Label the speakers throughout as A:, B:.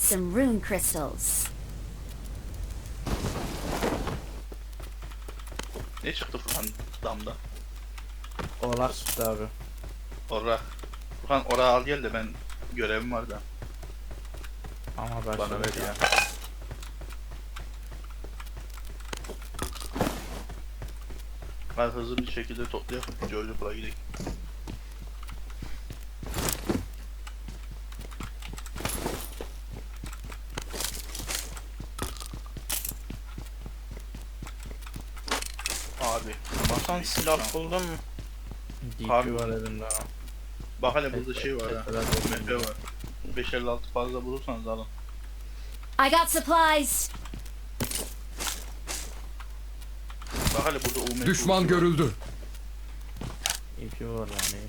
A: some rune crystals.
B: Ne çıktı Furkan damda?
C: Oğlak çıktı abi.
B: Orra. Furkan oraya al gel de ben görevim var da
C: Ama ben
B: bana ver ya. Hadi hızlı bir şekilde toplayalım. Çocukla gidelim. Abi.
D: Sen silah buldun mu?
B: Abi.
C: var elimde ha.
B: Bak hele burada şey var ha. MP var. 556 fazla bulursanız alın.
A: I got supplies.
B: Bak hele burada UMP
E: Düşman görüldü.
C: DQ var lan neydi?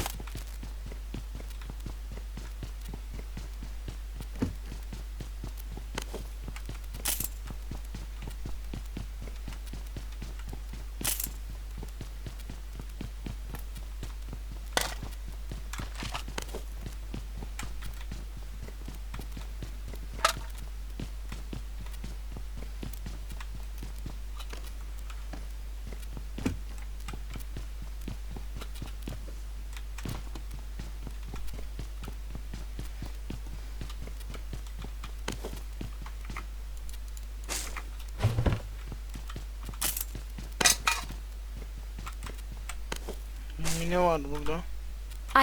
D: Ne var burada?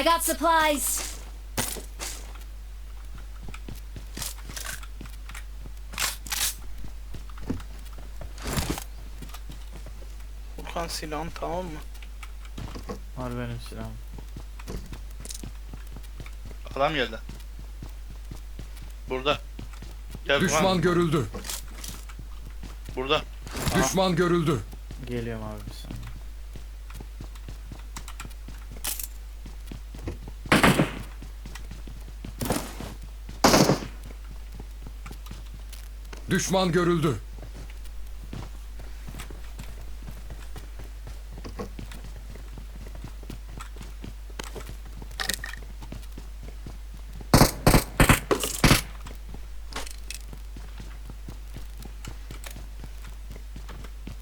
A: I got supplies.
D: Furkan silahın tamam mı?
C: Var benim silahım.
B: Adam geldi. Burada. Gel
E: Düşman
B: Furkan.
E: görüldü.
B: Burada. Aha.
E: Düşman görüldü.
C: Geliyorum abi bir saniye.
E: Düşman görüldü.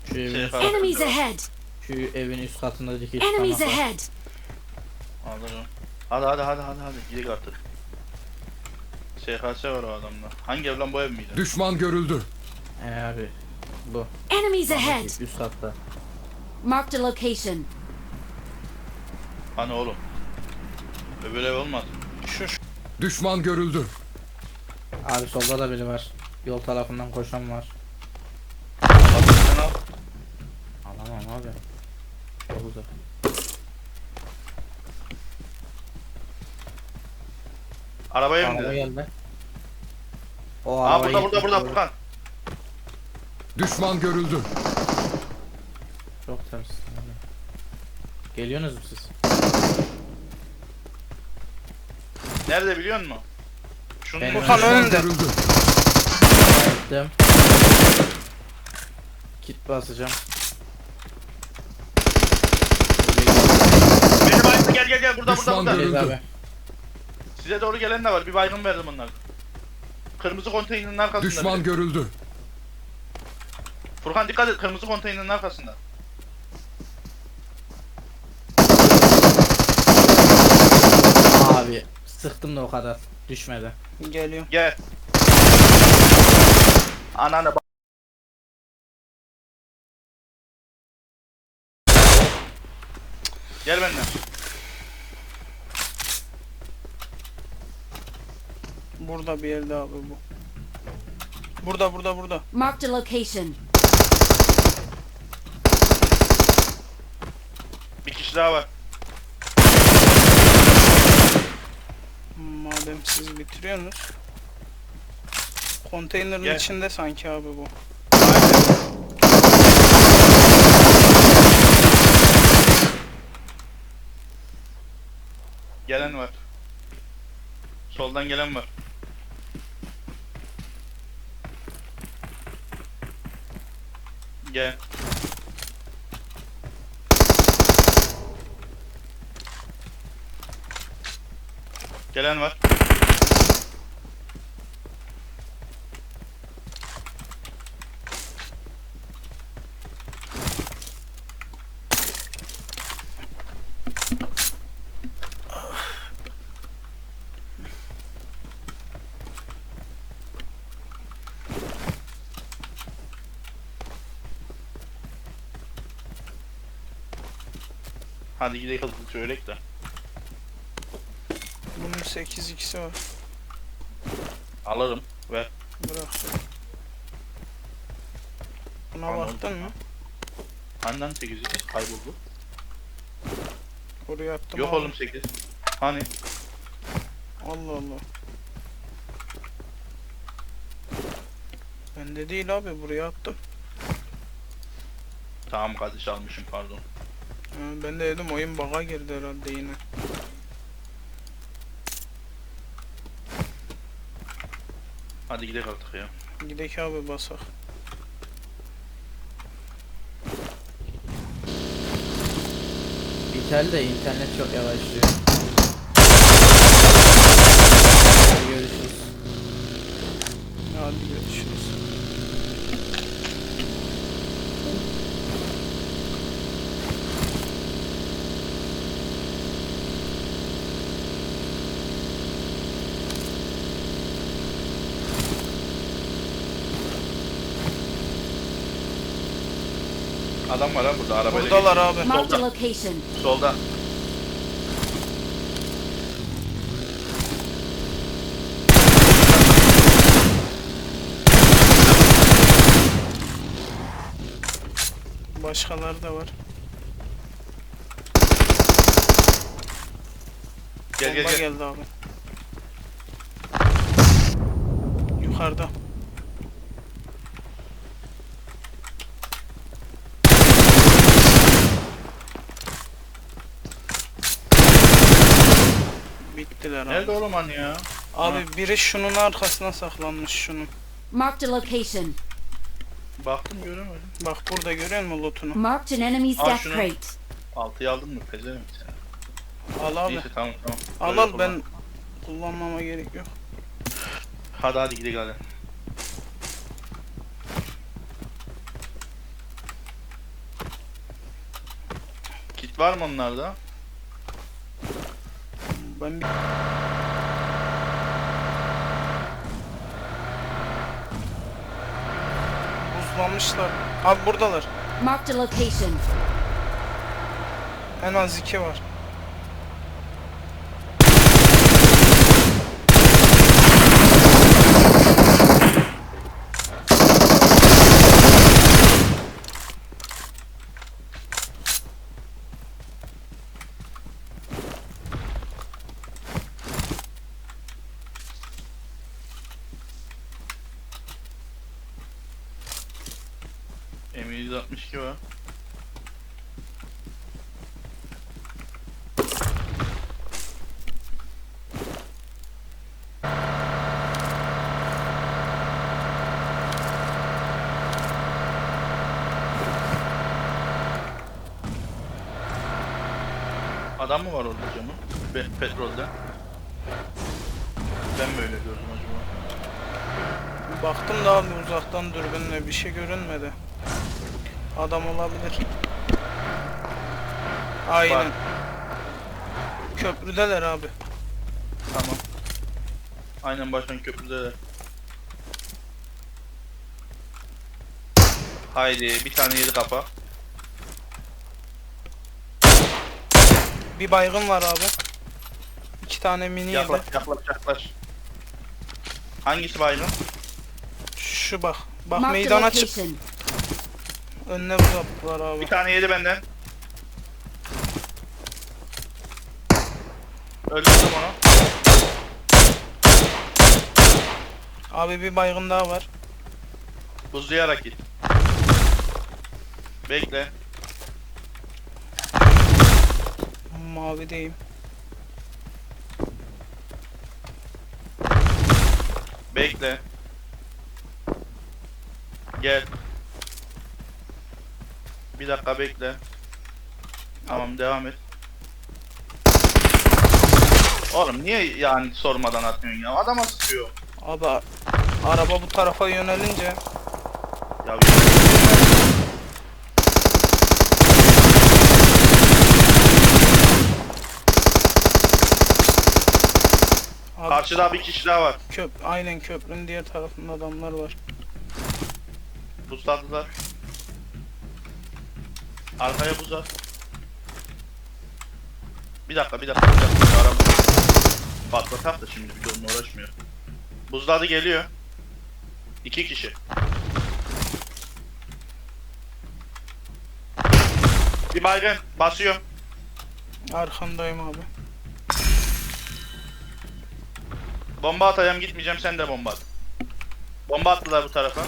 C: Şu evin,
B: Şey,
A: Enemies
B: var.
A: ahead.
C: şu evin üst katında dikiş
A: Enemies ahead.
B: Alırım. Hadi hadi hadi hadi hadi gidelim artık. SHS var o adamda. Hangi ev lan bu ev miydi?
E: Düşman görüldü.
C: Ee abi. Bu.
A: Enemies ahead.
C: Üst katta.
A: Marked a location.
B: Hani oğlum? Öbür ev olmaz.
D: Şu şu.
E: Düşman görüldü.
C: Abi solda da biri var. Yol tarafından koşan var. Alamam abi. Çok uzak.
B: Arabaya
C: Araba
B: bindi.
C: geldi. O
B: Aa
C: arabayı
B: burada burada burada. Furkan.
E: Düşman görüldü.
C: Çok ters. Geliyorsunuz mu siz?
B: Nerede biliyor musun? Şunu
C: Ben-
D: Furkan
E: Düşman
D: önünde.
E: görüldü.
C: Gittim. Kit basacağım.
B: Benim baygın gel gel gel burada burada
E: Düşman
B: burada.
E: görüldü.
C: Geliyoruz abi.
B: Size doğru gelen de var. Bir baygın verdim onlar. Kırmızı konteynerin arkasında.
E: Düşman
B: biri.
E: görüldü.
B: Furkan dikkat et kırmızı konteynerin arkasında.
C: Abi sıktım da o kadar. Düşmedi.
D: Geliyor.
B: Gel. Ananı bak. Gel benimle.
D: Burada bir yerde abi bu. Burada burada burada.
A: Marked a location.
B: Bir kişi daha var.
D: Madem siz bitiriyorsunuz. Konteynerin
B: Gel.
D: içinde sanki abi bu.
B: Gelen var. Soldan gelen var. Gel. Gelen var. Hadi gidelim hızlı söylek de.
D: Bunun 8x'i var.
B: Alırım ve
D: Bırak. Buna
B: Anladım.
D: baktın mı?
B: Handan 8'i kayboldu.
D: Oraya attım
B: Yok
D: abi.
B: oğlum 8. Hani
D: Allah Allah. Bende değil abi buraya attım.
B: tamam kardeş almışım pardon.
D: Ben de dedim oyun bug'a girdi herhalde yine.
B: Hadi gidelim artık ya.
D: Gidek abi basak.
C: Intel de internet çok yavaşlıyor. Hadi görüşürüz.
D: Hadi görüşürüz.
B: Adam var ha burada arabayla.
D: Buradalar abi.
A: Marked a
B: Solda.
A: location.
B: Solda.
D: Başkaları da var.
B: Gel gel
D: Bomba
B: gel.
D: geldi abi. Yukarıda. Bittiler
B: Nerede
D: abi.
B: oğlum hani ya?
D: Abi biri şunun arkasına saklanmış şunun.
A: Marked a location.
B: Baktım göremedim.
D: Bak burada görüyor musun lootunu?
A: Marked an enemy's death
B: şunu.
A: crate.
B: Altıyı aldın mı? Pezevenk sen.
D: Al abi.
B: Neyse tamam tamam.
D: Al al ben kullanmama gerek yok.
B: Hadi hadi gidelim hadi. Kit var mı onlarda?
D: Ben bir... Buzlanmışlar. Abi buradalar.
A: Marked a location.
D: En az iki var.
B: M162 var. Adam mı var orada canım? Be petrolde. Ben mi öyle gördüm acaba?
D: Baktım da abi uzaktan dürbünle bir şey görünmedi. Adam olabilir. Aynen.
B: Var.
D: Köprüdeler abi.
B: Tamam. Aynen başkan köprüde de. Haydi bir tane yedi kafa.
D: Bir baygın var abi. İki tane mini yedi.
B: Yaklaş yaklaş yaklaş. Hangisi baygın?
D: Şu bak. Bak meydana çık. Önüne kaptılar abi.
B: Bir tane yedi benden. Öldürdüm onu.
D: Abi bir baygın daha var.
B: Buzlayarak git. Bekle.
D: Mavideyim.
B: Bekle. Gel. Bir dakika bekle. Tamam devam et. Oğlum niye yani sormadan atıyorsun ya? Adama sıkıyor.
D: Abi araba bu tarafa yönelince
B: Ya
D: abi
B: karşıda bir kişi daha var.
D: köp aynen köprünün diğer tarafında adamlar var.
B: Buzladılar. Arkaya buz at. Bir dakika bir dakika bir dakika. Araba patlatak da şimdi bir onunla uğraşmıyor. Buzladı geliyor. İki kişi. Bir baygın basıyor.
D: Arkandayım abi.
B: Bomba atacağım gitmeyeceğim sen de bomba at. Bomba attılar bu tarafa.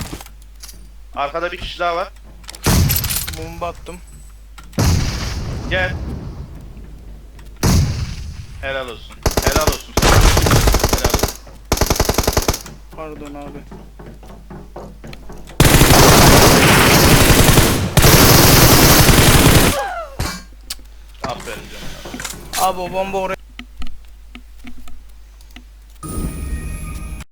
B: Arkada bir kişi daha var.
D: Bomba attım.
B: Gel. Helal olsun. Helal olsun. Helal olsun.
D: Pardon abi.
B: Aferin canım.
D: Abi o bomba oraya